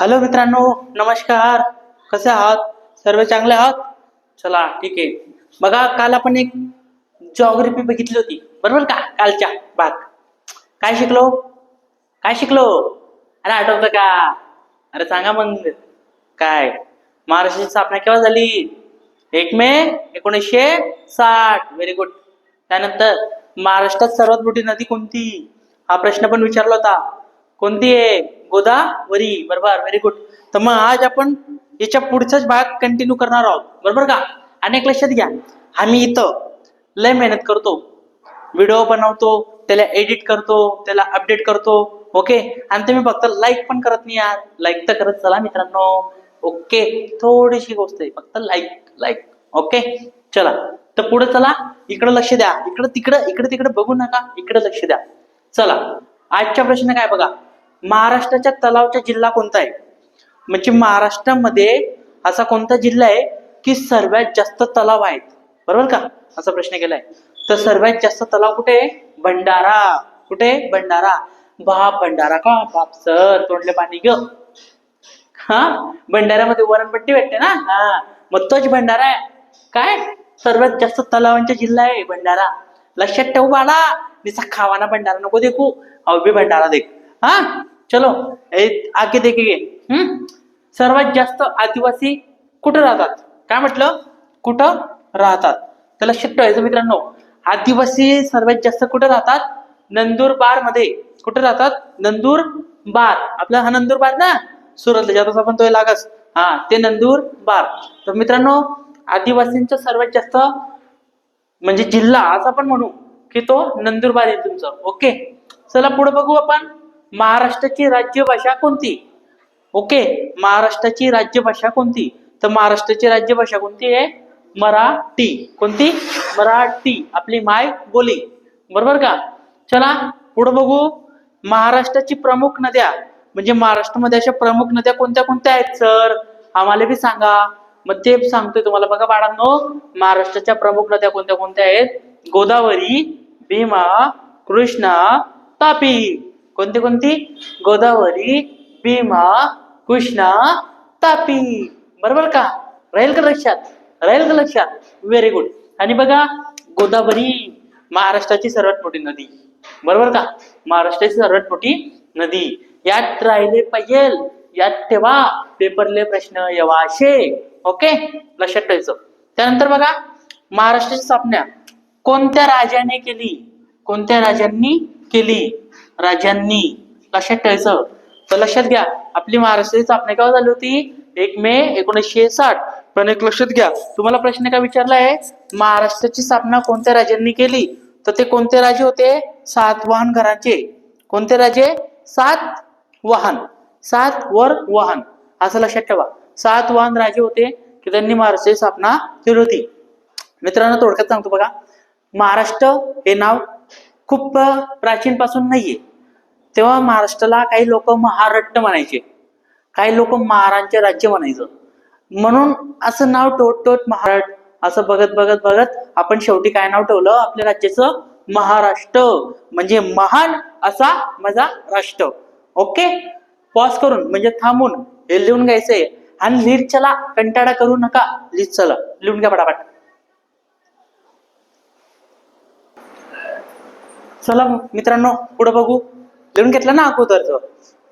Hello मित्रांनो नमस्कार. कसे आहात? सर्व चांगले आहात? चला ठीक आहे. बघा काल आपण एक जॉग्रफी बघितली होती. बरोबर का? कालच्या भाग. काय शिकलो? काय शिकलो? अरे आठवतं का? अरे सांगा मग. काय? महाराष्ट्राची स्थापना केव्हा झाली? एक मे एकोणीसशे साठ. व्हेरी गुड त्यानंतर महाराष्ट्रात सर्वात मोठी नदी कोणती? हा प्रश्न पण विचारला होता. कोणती आहे? गोदावरी बरोबर? व्हेरी गुड तर मग आज आपण याच्या पुढचाच भाग कंटिन्यू करणार आहोत. बरोबर का? आणि एक लक्षात घ्या. आम्ही इथं लय मेहनत करतो. व्हिडिओ बनवतो त्याला एडिट करतो त्याला अपडेट करतो. ओके आणि तुम्ही फक्त लाईक पण करत नाही यार. लाईक तर करत चला मित्रांनो. ओके थोडीशी गोष्ट आहे. फक्त लाईक लाईक ओके चला. तर पुढे चला. इकडं लक्ष द्या. इकडं तिकडं इकडे तिकडे बघू नका. इकडे लक्ष द्या. चला. आजचा प्रश्न काय बघा? महाराष्ट्राच्या तलावचा जिल्हा कोणता आहे? म्हणजे महाराष्ट्रामध्ये असा कोणता जिल्हा आहे की सर्वात जास्त तलाव आहेत? बरोबर का? असा प्रश्न केलाय. तर सर्वात जास्त तलाव कुठे आहे? भंडारा. कुठे भंडारा. बाप भंडारा का? बाप सर तोंडले पाणी ग. हा? भंडाऱ्यामध्ये वरणपट्टी भेटते ना? हा. मग तोच भंडारा आहे. काय? सर्वात जास्त तलावांचा जिल्हा आहे भंडारा. लक्षात ठेवू बाळा. निसा खावाना भंडारा नको देखू. अहो भंडारा देख. हा? चलो आगे देखेगे हम्म? सर्वात जास्त आदिवासी कुठं राहतात? काय म्हटलं? कुठं राहतात? तर लक्षात ठेवायचं मित्रांनो. आदिवासी सर्वात जास्त कुठं राहतात? नंदुरबारमध्ये. कुठे राहतात? नंदुरबार आपला हा नंदुरबार ना? सुरतला. ज्यातच आपण तो लागस. हा ते नंदुरबार तर मित्रांनो आदिवासींचं सर्वात जास्त म्हणजे जिल्हा असं आपण म्हणू की तो नंदुरबार आहे तुमचं. ओके? चला पुढे बघू आपण. महाराष्ट्राची राज्यभाषा कोणती? ओके महाराष्ट्राची राज्यभाषा कोणती? तर महाराष्ट्राची राज्यभाषा कोणती आहे? मराठी. कोणती? मराठी. आपली माय बोली. बरोबर का? चला पुढे बघू. महाराष्ट्राची प्रमुख नद्या. म्हणजे महाराष्ट्रामध्ये अशा प्रमुख नद्या कोणत्या कोणत्या आहेत सर? आम्हाला बी सांगा. मग ते सांगतोय तुम्हाला. बघा बाळांनो महाराष्ट्राच्या प्रमुख नद्या कोणत्या कोणत्या आहेत? गोदावरी भीमा कृष्णा तापी. कोणती कोणती? गोदावरी भीमा कृष्णा तापी. बरोबर का? राहील का लक्षात? राहील का लक्षात? व्हेरी गुड आणि बघा गोदावरी महाराष्ट्राची सर्वात मोठी नदी. बरोबर का? महाराष्ट्राची सर्वात मोठी नदी. यात राहिले पाहिजे यात ठेवा. पेपरले प्रश्न यवाशे ओके लक्षात ठेवायचं. त्यानंतर बघा महाराष्ट्राची स्थापना कोणत्या राजाने केली? कोणत्या राजांनी केली? राजांनी लक्षात ठेवायचं. तर लक्षात घ्या आपली महाराष्ट्राची स्थापना केव्हा झाली होती? एक मे एकोणीसशे साठ. पण एक लक्षात घ्या तुम्हाला प्रश्न काय विचारला आहे? महाराष्ट्राची स्थापना कोणत्या राजांनी केली? तर ते कोणते राजे होते? सात वाहन घराचे. कोणते राजे? सात वाहन. सात वर वाहन. असं लक्षात ठेवा. सात वाहन राजे होते की त्यांनी महाराष्ट्राची स्थापना केली होती. मित्रांनो थोडक्यात सांगतो बघा. महाराष्ट्र हे नाव खूप प्राचीन पासून नाहीये. तेव्हा महाराष्ट्राला काही लोक महाराष्ट्र म्हणायचे. काही लोक महारांचे राज्य म्हणायचं. म्हणून असं नाव टोट टोट महाराष्ट्र असं बघत बघत बघत आपण शेवटी काय नाव ठेवलं? आपल्या राज्याचं महाराष्ट्र. म्हणजे महान असा माझा राष्ट्र. ओके? पॉज करून म्हणजे थांबून हे लिहून घ्यायचंय. आणि लिहित चला कंटाळा करू नका. लिहित चला लिहून घ्या पटापट चला मग मित्रांनो पुढे बघू. लिहून घेतलं ना अगोदरचं.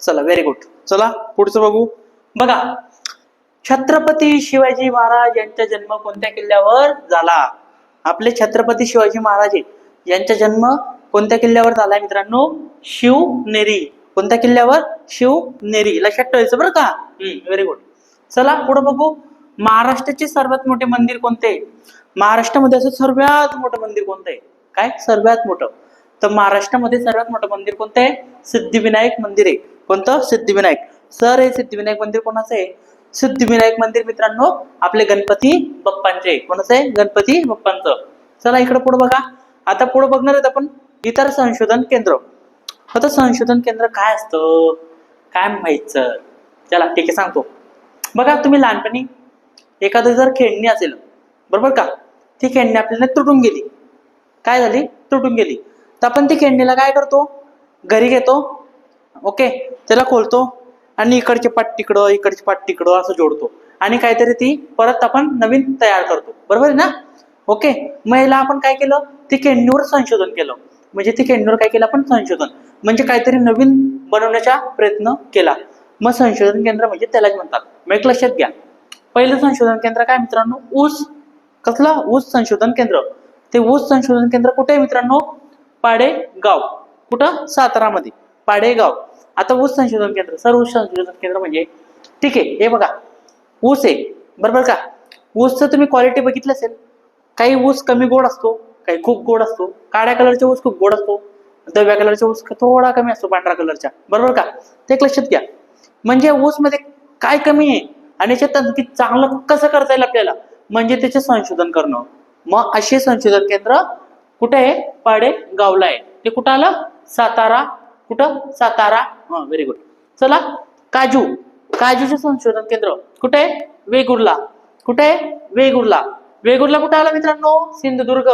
चला व्हेरी गुड चला पुढचं बघू. बघा छत्रपती शिवाजी महाराज यांचा जन्म कोणत्या किल्ल्यावर झाला? आपले छत्रपती शिवाजी महाराज यांचा जन्म कोणत्या किल्ल्यावर झाला मित्रांनो? शिवनेरी. कोणत्या किल्ल्यावर? शिवनेरी. लक्षात ठेवायचं बरं का? व्हेरी गुड चला पुढे बघू. महाराष्ट्राचे सर्वात मोठे मंदिर कोणते? महाराष्ट्रामध्ये असं सर्वात मोठं मंदिर कोणतं आहे? काय? सर्वात मोठं. तर महाराष्ट्रामध्ये सर्वात मोठं मंदिर कोणतं आहे? सिद्धिविनायक मंदिर आहे. कोणतं? सिद्धिविनायक. सर हे सिद्धिविनायक मंदिर कोणाचं आहे? सिद्धिविनायक मंदिर मित्रांनो आपले गणपती बाप्पांचे कोणाचं आहे? गणपती बाप्पांचं. चला इकडे पुढे बघा. आता पुढे बघणार आहेत आपण इतर संशोधन केंद्र. आता संशोधन केंद्र काय असतं? काय माहीत सर चला ठीक आहे सांगतो. बघा तुम्ही लहानपणी एखादं जर खेळणी असेल बरोबर का? ती खेळणी आपल्याला तुटून गेली. काय झाली? तुटून गेली. तर आपण ती खेळणीला काय करतो? घरी घेतो. ओके? त्याला खोलतो आणि इकडचे पाट तिकडं इकडचे पाट तिकडं असं जोडतो. आणि काहीतरी ती परत आपण नवीन तयार करतो. बरोबर आहे ना? ओके? मग याला आपण काय केलं? ती केंडीवर संशोधन केलं. म्हणजे ती केंडीवर काय केलं आपण? संशोधन. म्हणजे काहीतरी नवीन बनवण्याचा प्रयत्न केला. मग संशोधन केंद्र म्हणजे त्यालाच म्हणतात. मग एक लक्षात घ्या. पहिलं संशोधन केंद्र काय मित्रांनो? ऊस. कसलं? ऊस संशोधन केंद्र. ते ऊस संशोधन केंद्र कुठे आहे मित्रांनो? पाडेगाव. कुठं? सातारामध्ये. पाडेगाव. आता ऊस संशोधन केंद्र. सर ऊस संशोधन केंद्र म्हणजे? ठीक आहे हे बघा. ऊस आहे. बरोबर का? ऊसचं तुम्ही क्वालिटी बघितलं असेल. काही ऊस कमी गोड असतो काही खूप गोड असतो. काळ्या कलरचा ऊस खूप गोड असतो. दव्या कलरचा ऊस थोडा कमी असतो पांढऱ्या कलरचा बरोबर का? ते एक लक्षात घ्या. म्हणजे ऊसमध्ये काय कमी आहे? आणि याच्यात आणखी चांगलं कसं करता येईल आपल्याला? म्हणजे त्याचे संशोधन करणं. मग असे संशोधन केंद्र कुठे आहे? पाडे गावला आहे. ते कुठं आलं? सातारा. कुठं? सातारा. हा व्हेरी गुड चला काजू. काजूचे संशोधन केंद्र. कुठे आहे? वेगुर्ला. कुठे आहे? वेगुर्ला. वेगुर्ला कुठं आलं मित्रांनो? सिंधुदुर्ग.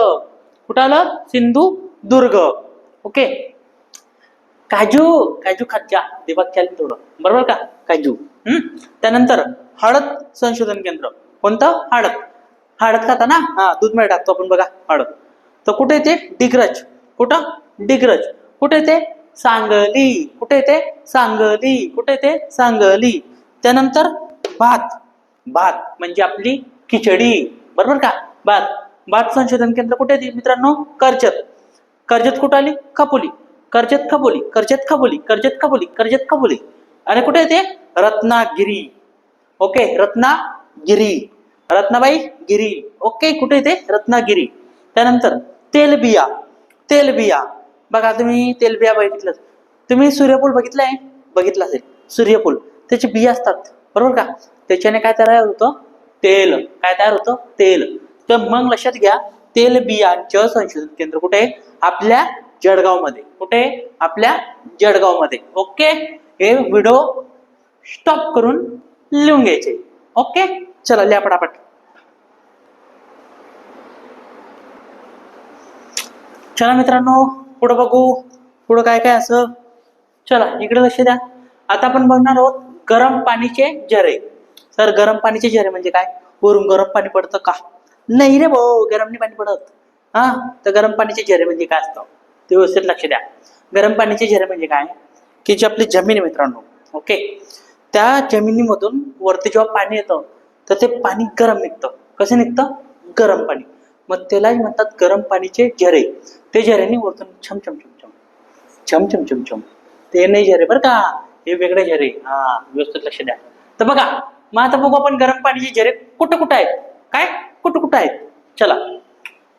कुठं आलं? सिंधुदुर्ग. ओके. काजू. काजू खाद्या जा. देवात थोडं बरोबर का? काजू. हम्म त्यानंतर हळद संशोधन केंद्र. कोणतं? हळद हळद खाता ना? हा दूधमध्ये टाकतो आपण बघा. हळद तर कुठे ते? डिग्रज. कुठं? डिग्रज. कुठे ते? सांगली. कुठे ते? सांगली. कुठे ते? सांगली. त्यानंतर भात. भात म्हणजे आपली खिचडी. बरोबर का? भात. भात संशोधन केंद्र कुठे येते मित्रांनो? कर्जत. कर्जत कुठं आली? खपोली. कर्जत खपोली. कर्जत खपोली. कर्जत खपोली. कर्जत खपोली. आणि कुठे येते रत्नागिरी. ओके. रत्नागिरी. रत्नाबाई गिरी. ओके. कुठे येते ते? रत्नागिरी. त्यानंतर तेलबिया तेलबिया. बघा तुम्ही तेलबिया बघितलं. तुम्ही सूर्यफूल बघितलंय? बघितलं असेल. सूर्यफूल. त्याचे बिया असतात. बरोबर का? त्याच्याने काय तयार होतं? तेल. काय तयार होतं? तेल. तर मग लक्षात घ्या तेलबियांचं संशोधन केंद्र कुठे आपल्या जळगावमध्ये. कुठे आपल्या जळगावमध्ये. ओके? हे व्हिडिओ स्टॉप करून लिहून घ्यायचे. ओके? चला लिहा पटापट. चला मित्रांनो पुढं बघू. पुढं काय काय असं. चला इकडे लक्ष द्या. आता आपण बघणार आहोत गरम पाणीचे झरे सर गरम पाणीचे झरे म्हणजे काय? वरून गरम पाणी पडतं का? नाही रे भाऊ गरम नाही पाणी पडत. हा तर गरम पाणीचे झरे म्हणजे काय असतं? ते व्यवस्थित लक्ष द्या. गरम पाणीचे झरे म्हणजे काय? की जी आपली जमीन आहे मित्रांनो ओके? त्या जमिनीमधून वरती जेव्हा पाणी येतं तर ते पाणी गरम निघतं. कसं निघतं? गरम पाणी. मग त्यालाही म्हणतात गरम पाणीचे झरे. ते झरेने वरतून छम छम छम छम. छम छम छम ते नाही झरे बरं का? हे वेगळे झरे. हा व्यवस्थित लक्ष द्या. तर बघा मग आता बघू आपण गरम पाणीचे झरे कुठं कुठं आहेत? काय? कुठं कुठं आहेत? चला.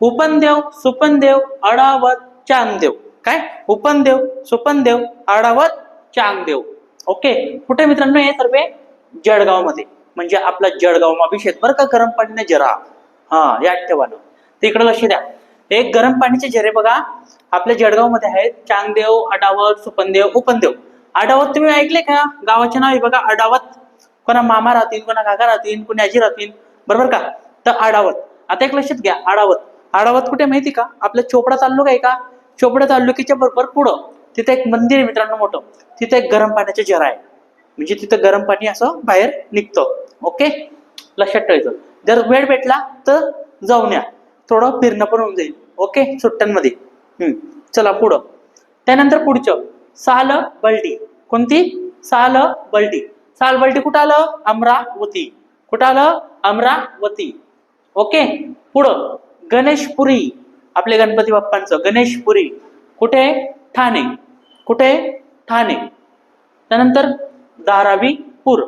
उपनदेव सुपनदेव अडावत चांगदेव काय? उपनदेव सुपनदेव अडावत चांगदेव ओके? कुठे मित्रांनो हे सर्व? जळगावमध्ये. म्हणजे आपला जळगाव मा अभिषेक बरं का? गरम पाणीने जरा हा या ठेवा ना तिकडे लक्ष द्या. एक गरम पाण्याचे झरे बघा. आपल्या जळगावमध्ये आहेत. चांगदेव अडावत सुपनदेव उपनदेव. अडावत तुम्ही ऐकले का? गावाचे नाव आहे बघा अडावत कोणा मामा राहतील कोणा काका राहतील कोणी आजी राहतील. बरोबर का? तर आडावत. आता एक लक्षात घ्या आडावत. आडावत कुठे माहिती का? आपल्या चोपडा तालुका आहे का? चोपडा तालुक्याच्या बरोबर पुढं. तिथे एक मंदिर आहे मित्रांनो मोठं. तिथे एक गरम पाण्याचा झरा आहे. म्हणजे तिथं गरम पाणी असं बाहेर निघतं. ओके? लक्षात ठेवायचं. जर वेळ भेटला तर जाऊन या. थोडं फिरणं पण होऊन जाईल. ओके सुट्ट्यांमध्ये. हम्म. चला पुढं. त्यानंतर पुढचं. साल बल्टी. कोणती? साल बल्टी. साल बल्टी कुठं आलं? अमरावती. कुठं आलं? अमरावती. ओके पुढं. गणेशपुरी. आपले गणपती बाप्पांचं. गणेशपुरी. कुठे? ठाणे. कुठे? ठाणे. त्यानंतर धारावीपूर.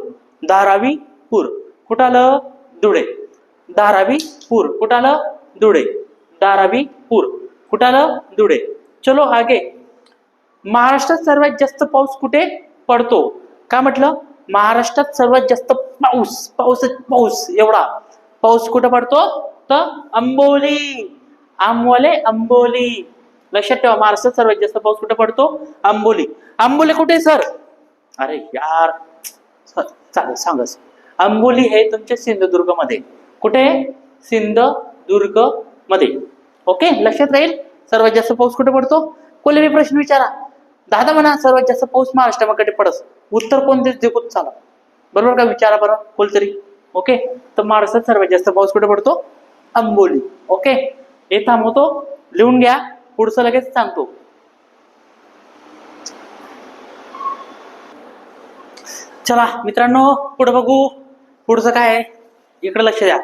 धारावीपूर. कुठं आलं? धुळे. धारावीपूर. कुठं आलं? धुळे धारावीपूर कुठं आलं धुळे चलो आगे महाराष्ट्रात सर्वात जास्त पाऊस कुठे पडतो का म्हटलं महाराष्ट्रात सर्वात जास्त पाऊस पाऊस पाऊस एवढा पाऊस कुठे पडतो तर अंबोली आंबोले अंबोली लक्षात ठेवा महाराष्ट्रात सर्वात जास्त पाऊस कुठे पडतो आंबोली आंबोली कुठे सर अरे यार सर चालेल सांगा आंबोली हे तुमच्या सिंधुदुर्गमध्ये कुठे सिंधुदुर्ग मध्ये ओके? लक्षात राहील? सर्वात जास्त पाऊस कुठे पडतो? कोलेबी प्रश्न विचारा. दादा म्हणा सर्वात जास्त पाऊस महाराष्ट्राकडे पडस. उत्तर कोणते? जिंकून चाला बरोबर का? विचारा बरं कोणतरी. ओके? तर महाराष्ट्रात सर्वात जास्त पाऊस कुठे पडतो? अंबोली ओके? हे थांबवतो. लिहून घ्या. पुढचं लगेच सांगतो. चला मित्रांनो पुढे बघू. पुढचं काय आहे? इकडे लक्ष द्या.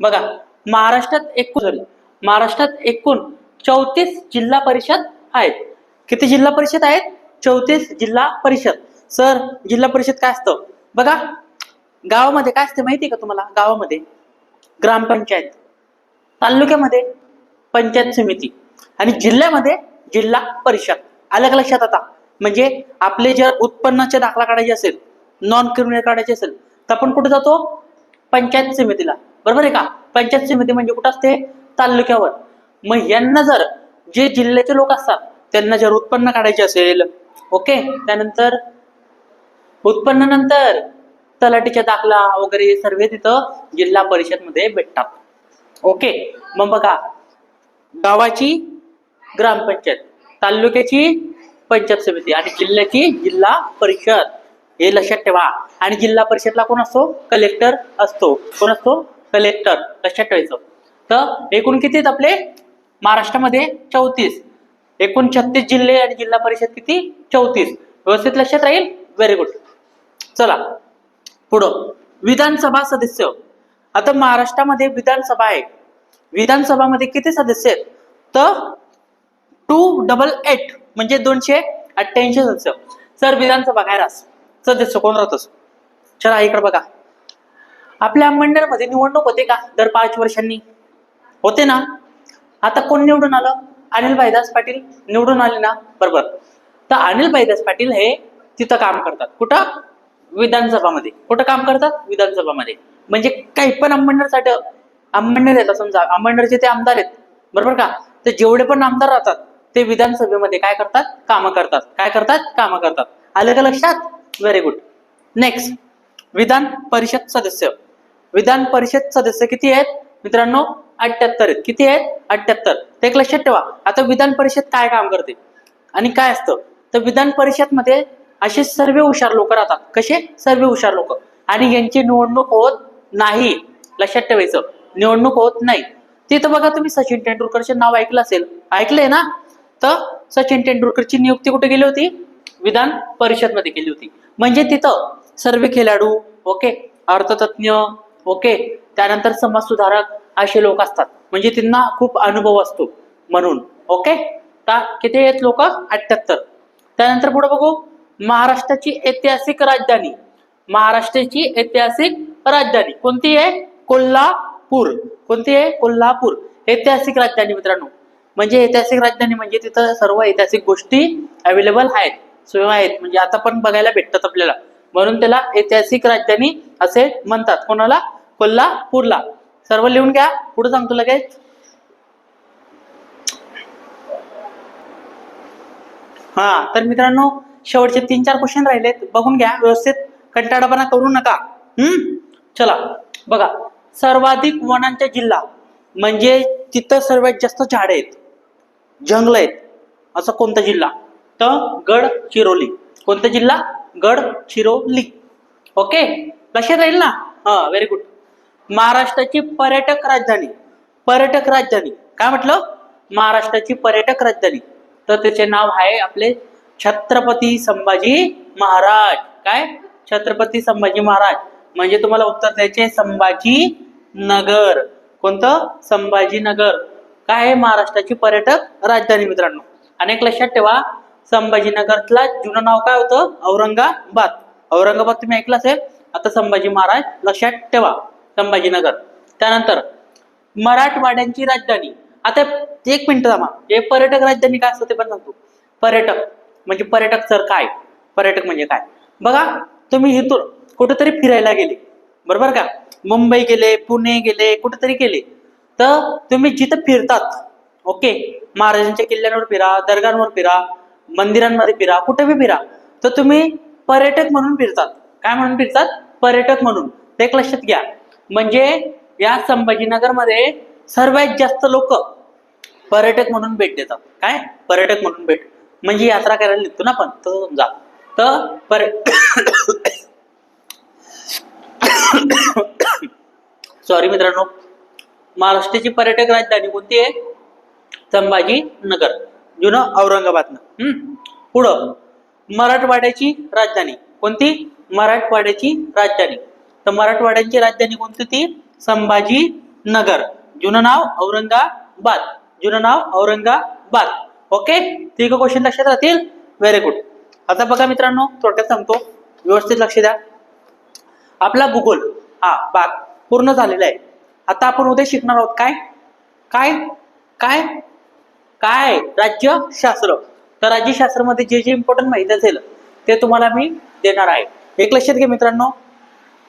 बघा. महाराष्ट्रात एकूण सॉरी महाराष्ट्रात एकूण चौतीस जिल्हा परिषद आहेत. किती जिल्हा परिषद आहेत? चौतीस जिल्हा परिषद. सर जिल्हा परिषद काय असतं? बघा गावामध्ये काय असते माहिती आहे का तुम्हाला? गावामध्ये. ग्रामपंचायत. तालुक्यामध्ये पंचायत समिती. आणि जिल्ह्यामध्ये जिल्हा परिषद. अलग लक्षात आता. म्हणजे आपले जर उत्पन्नाचे दाखला काढायचे असेल नॉन क्रिमिनल काढायचे असेल तर आपण कुठे जातो? पंचायत समितीला. बरोबर आहे का? पंचायत समिती म्हणजे कुठं असते? तालुक्यावर. मग यांना जर जे जिल्ह्याचे लोक असतात त्यांना जर उत्पन्न काढायचे असेल ओके? त्यानंतर उत्पन्नानंतर तलाठीच्या दाखला वगैरे सर्व तिथं जिल्हा परिषदमध्ये भेटतात. ओके? मग बघा गावाची ग्रामपंचायत तालुक्याची पंचायत समिती आणि जिल्ह्याची जिल्हा परिषद. हे लक्षात ठेवा. आणि जिल्हा परिषदला कोण असतो? कलेक्टर असतो. कोण असतो? कलेक्टर लक्षात ठेवायचं. तर एकूण किती आपले? महाराष्ट्रामध्ये चौतीस. एकूण छत्तीस जिल्हे आणि जिल्हा परिषद किती? चौतीस. व्यवस्थित लक्षात राहील? व्हेरी गुड चला. पुढं. विधानसभा सदस्य. आता महाराष्ट्रामध्ये विधानसभा आहे. विधानसभामध्ये किती सदस्य आहेत? तर टू डबल एट म्हणजे दोनशे अठ्ठ्याऐंशी सदस्य. सर विधानसभा काय रास? सदस्य कोण राहतस. चला इकडे बघा. आपल्या मंडळमध्ये निवडणूक होते का दर पाच वर्षांनी? होते ना? आता कोण निवडून आलं? अनिल भाईदास पाटील निवडून आले ना? बरोबर. तर अनिल भाईदास पाटील हे तिथं काम करतात. कुठं? विधानसभामध्ये. कुठं काम करतात? विधानसभामध्ये. म्हणजे काही पण अंबडनेरसाठी अंबडनेर येतात समजा. अंबडनेरचे ते आमदार आहेत. बरोबर का? तर जेवढे पण आमदार राहतात ते विधानसभेमध्ये काय करतात? कामं करतात. काय करतात? कामं करतात. आलं का लक्षात? Very good next Vidhan Parishad सदस्य विधान परिषद सदस्य किती आहेत? मित्रांनो अठ्याहत्तर आहेत. किती आहेत? अठ्याहत्तर. ते एक लक्षात ठेवा. आता विधान परिषद काय काम करते? आणि काय असतं? तर विधान परिषदमध्ये असे सर्व हुशार लोक राहतात. कसे? सर्व हुशार लोक. आणि यांची निवडणूक होत नाही. लक्षात ठेवायचं. निवडणूक होत नाही. तिथं बघा तुम्ही सचिन तेंडुलकरचे नाव ऐकलं असेल. ऐकलंय ना? तर सचिन तेंडुलकरची नियुक्ती कुठे गेली होती? विधान परिषदमध्ये केली होती. म्हणजे तिथं सर्व खेळाडू ओके अर्थतज्ञ ओके त्यानंतर समाज सुधारक असे लोक असतात. म्हणजे त्यांना खूप अनुभव असतो म्हणून ओके? का? किती आहेत लोक? अठ्याहत्तर. त्यानंतर पुढे बघू. महाराष्ट्राची ऐतिहासिक राजधानी. महाराष्ट्राची ऐतिहासिक राजधानी कोणती आहे? कोल्हापूर. कोणती आहे? कोल्हापूर. ऐतिहासिक राजधानी मित्रांनो. म्हणजे ऐतिहासिक राजधानी म्हणजे तिथं सर्व ऐतिहासिक गोष्टी अवेलेबल आहेत. सोय आहेत. म्हणजे आता पण बघायला भेटतात आपल्याला. म्हणून त्याला ऐतिहासिक राजधानी असे म्हणतात. कोणाला? कोल्हापूरला. सर्व लिहून घ्या. पुढे सांगतो लगेच. हा तर मित्रांनो शेवटचे तीन चार क्वेश्चन राहिलेत. बघून घ्या. व्यवस्थित कंटाळापणा करू नका. हम्म? चला बघा. सर्वाधिक वनांचा जिल्हा म्हणजे तिथं सर्वात जास्त झाड आहेत. जंगल आहेत. असा कोणता जिल्हा? गडचिरोली. कोणता जिल्हा? गडचिरोली. ओके? लक्षात राहील ना? हा व्हेरी गुड महाराष्ट्राची पर्यटक राजधानी. पर्यटक राजधानी. काय म्हटलं? महाराष्ट्राची पर्यटक राजधानी. तर त्याचे नाव आहे आपले छत्रपती संभाजी महाराज. काय? छत्रपती संभाजी महाराज. म्हणजे तुम्हाला उत्तर द्यायचे संभाजी नगर. कोणतं? संभाजीनगर. काय आहे? महाराष्ट्राची पर्यटक राजधानी मित्रांनो. अनेक लक्षात ठेवा. संभाजीनगरला जुनं नाव काय होतं? औरंगाबाद. औरंगाबाद तुम्ही ऐकलं असेल? आता संभाजी महाराज लक्षात ठेवा. संभाजीनगर. त्यानंतर मराठवाड्यांची राजधानी. आता एक मिनिट थांबा. हे पर्यटक राजधानी काय असतं ते पण सांगतो. पर्यटक. म्हणजे पर्यटक सर काय? पर्यटक म्हणजे काय? बघा तुम्ही इथून कुठेतरी फिरायला गेले. बरोबर का? मुंबई गेले पुणे गेले कुठेतरी गेले. तर तुम्ही जिथं फिरतात ओके? महाराजांच्या किल्ल्यांवर फिरा दर्गांवर फिरा मंदिरांमध्ये फिरा कुठे बी फिरा तर तुम्ही पर्यटक म्हणून फिरतात. काय म्हणून फिरतात? पर्यटक म्हणून. ते एक लक्षात घ्या. म्हणजे या संभाजीनगरमध्ये सर्वात जास्त लोक पर्यटक म्हणून भेट देतात. काय? पर्यटक म्हणून भेट. म्हणजे यात्रा करायला निघतो ना आपण तसं समजा. तर पर सॉरी मित्रांनो. महाराष्ट्राची पर्यटक राजधानी कोणती आहे? संभाजीनगर. जुनं औरंगाबादनं. हम्म. पुढं मराठवाड्याची राजधानी. कोणती? मराठवाड्याची राजधानी. तर मराठवाड्याची राजधानी कोणती ती? संभाजी नगर जुनं नाव औरंगाबाद. जुनं नाव औरंगाबाद. ओके? ठीक क्वेश्चन लक्षात राहतील? व्हेरी गुड आता बघा मित्रांनो थोडक्यात सांगतो. व्यवस्थित लक्ष द्या. आपला भूगोल. हा भाग पूर्ण झालेला आहे. आता आपण उद्या शिकणार आहोत. काय? काय? काय? काय? राज्यशास्त्र तर राज्यशास्त्रामध्ये जे जे इम्पॉर्टंट माहिती असेल ते तुम्हाला मी देणार आहे. एक लक्षात घ्या मित्रांनो.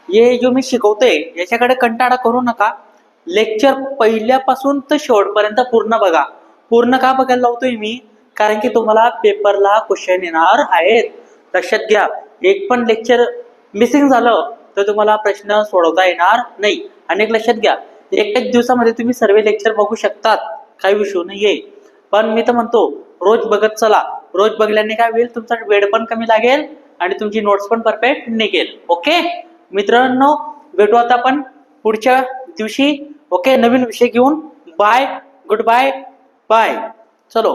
हे जो मी शिकवतोय याच्याकडे कंटाळा करू नका. लेक्चर पहिल्यापासून तर शेवटपर्यंत पूर्ण बघा. पूर्ण का बघायला लावतोय मी? कारण की तुम्हाला पेपरला क्वेश्चन येणार आहेत. लक्षात घ्या. एक पण लेक्चर मिसिंग झालं तर तुम्हाला प्रश्न सोडवता येणार नाही. आणि एक लक्षात घ्या. एकाच दिवसामध्ये तुम्ही सर्व लेक्चर बघू शकतात. काही विषय नाहीये. पण मी तर म्हणतो रोज बघत चला. रोज बघल्याने काय होईल तुमचा वेळ पण कमी लागेल आणि तुमची नोट्स पण परफेक्ट निघेल. ओके मित्रांनो भेटू आता आपण पुढच्या दिवशी. ओके नवीन विषय घेऊन. बाय गुड बाय बाय चलो.